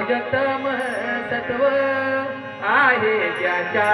रजतम सत्व आहे ज्याच्या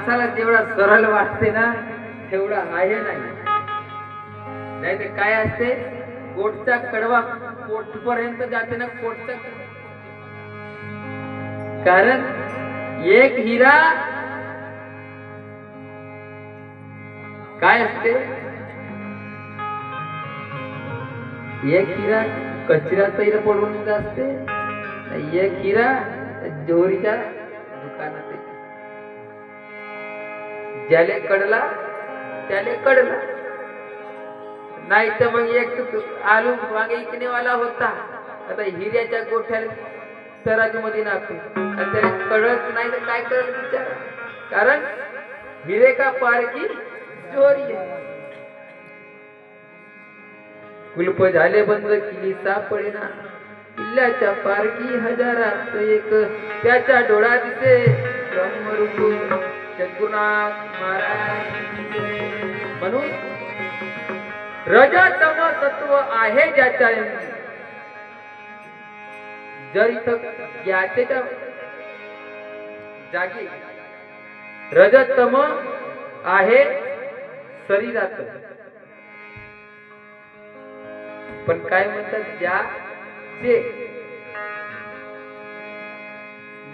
माणसाला जेवढा सरळ वाटते ना तेवढा आहे नाही. नाही तर काय असते? कोटचा कडवा कोटपर्यंत जाते ना कोटचा कारण एक हिरा काय असते? एक हिरा कचरा तैर पडून असते एक हिरा जोरीच्या दुकानात येते. ज्याले कडला त्याले कडला नाही तर मग एक आलू वांगे इकणेवाला होता. आता हिऱ्याच्या गोठ्याला तराजू मध्ये आणि त्याला कळत नाही तर काय कळत विचार? कारण हिरे का पारखी चोरी कुलप झाले बंद किली सापडेना किल्ल्याच्या पारखी हजारात एक त्याच्या डोळा दिसे. म्हणून रजतम तत्व आहे ज्याच्या जर इथं ज्याच्या जागी रजतम आहे शरीरात. पण काय म्हणतात ज्या ते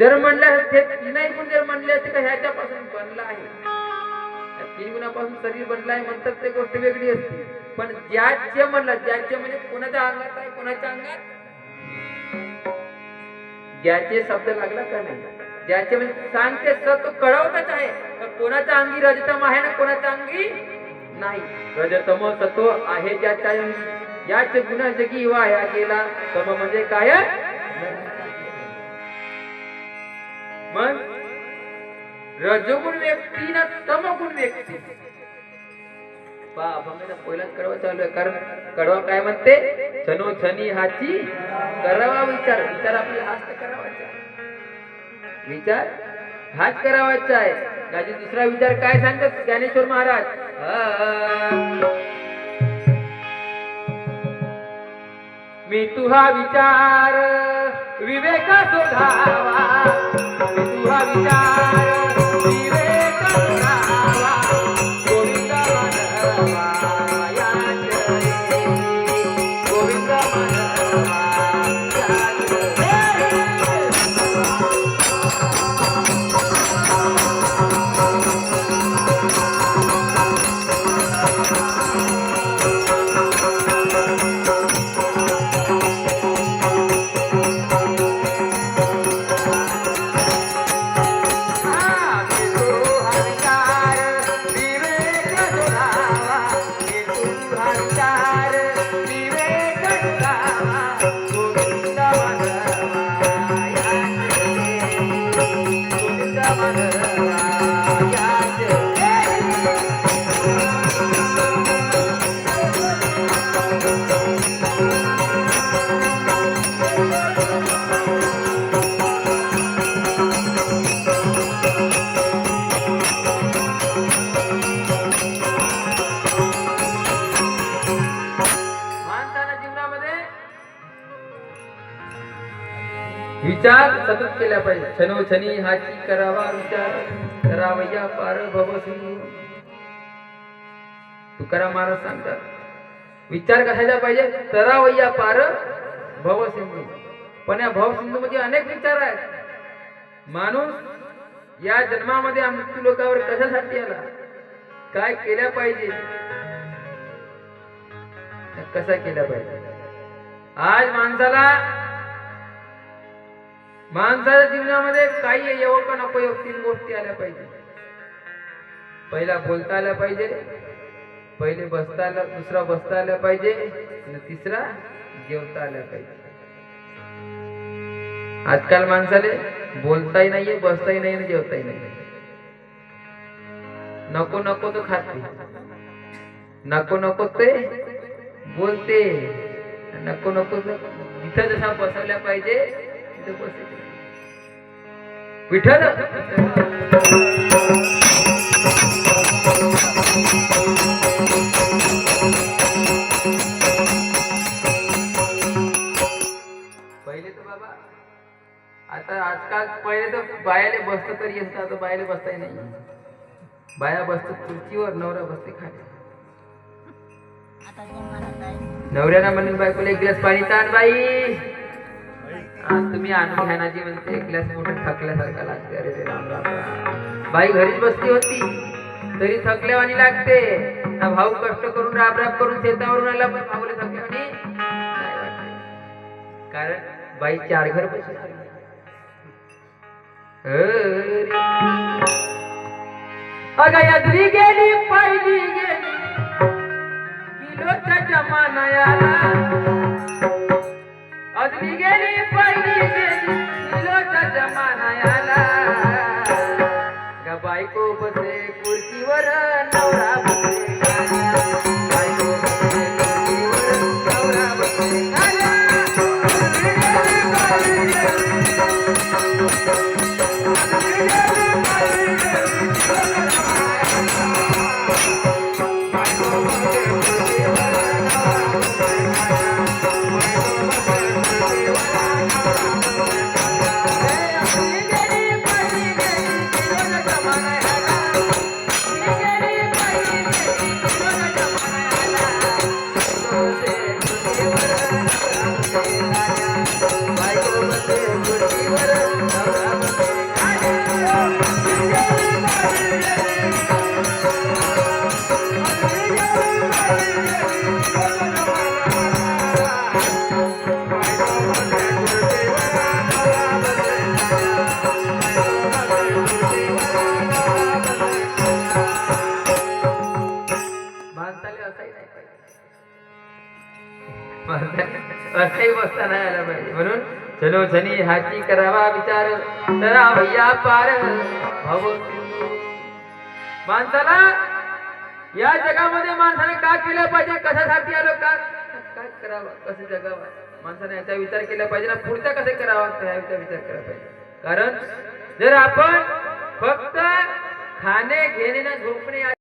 जर म्हणलं ते तीनही गुण जर म्हणले असते का ह्याच्यापासून बनला आहे. तीन गुणापासून शरीर बनलं आहे म्हणतात ते गोष्ट वेगळी असते. पण ज्याचे म्हणलं ज्याचे म्हणजे कोणाच्या अंगात आहे कोणाच्या अंगात? ज्याचे शब्द लागला का नाही? ज्याचे म्हणजे सांगते सत कळवतच आहे तर कोणाच्या अंगी रजतम आहे ना कोणाच्या अंगी नाही. रजतम सत्व आहे ज्याच्या याचे गुण जगी वाया केला तम म्हणजे काय? रजगुण व्यक्ती ना तमगुण व्यक्ती. पहा अभंगाचा पहिलाच कडवा चालू आहे. कारण कडवा काय म्हणते? छनो छनी हाची करावा विचार. विचार आपल्याला हाच तर करावाचा विचार हाच करावाचा आहे. त्याचे दुसरा विचार काय सांगतात? ज्ञानेश्वर महाराज. मी तुहा विचार विवेक सुधावा मी विचार विवेक सुधावा माणसाच्या विचार सतत केला पाहिजे. छनो छनी हाची करावा विचार. करावया पार भव तुकाराम महाराज सांगतात विचार कशाचा पाहिजे? तरावय्या पार भव सिंधू पण या भव सिंधू मध्ये अनेक विचार आहेत. माणूस या जन्मामध्ये मृत्यू लोकावर कशासाठी आला? काय केल्या पाहिजे? कसा केला पाहिजे? आज माणसाला माणसाच्या जीवनामध्ये काही येवक नको येऊ तीन गोष्टी आल्या पाहिजे. पहिला बोलता आल्या पाहिजे पहिले बसता आला दुसरा बसता आला पाहिजे आणि तिसरा जेवता आल्या पाहिजे. आजकाल माणसाले बोलताही नाहीये बसताही नाही आणि जेवताही नाही नको नको तो खाते नको नको ते बोलते. नको नको तर जिथं जसा बसवल्या पाहिजे विठ्ठल! पहिले तर बाबा आता आजकाल पहिले तर बायाले बसत तरी असतं आता बायाले बसताही नाही. बाया बसतात खुर्चीवर नवरा बसते खाली. नवऱ्याला म्हणून बायकोला एक ग्लास पाणी ताण बाई. आज तुम्ही अनुध्यानाची म्हणते एक ग्लास मोठं थकल्यासारखा लागते अरे राम राम राम. बाई घरीच बसली होती. तरी थकल्यावानी लागते. हा भाऊ कष्ट करून राब राब करून शेतावरून आला पण भाऊला थकल्यावानी कारण बाई चार घर बसली अगं गेली पाहिली गेली. किलोच्या अदली गेली पहिली गेली किलोच्या बायको बसे झनी हाची करावा विचार. तरा भैया पार. भाव माणसाला या जगामध्ये माणसाने का केलं पाहिजे? कशासाठी आलो का काय करावं? कसं जगावं? माणसाने याचा विचार केला पाहिजे ना पुढचा कसं करावा? त्याचा विचार केला पाहिजे. कारण जर आपण फक्त खाणे घेणे ना झोपणे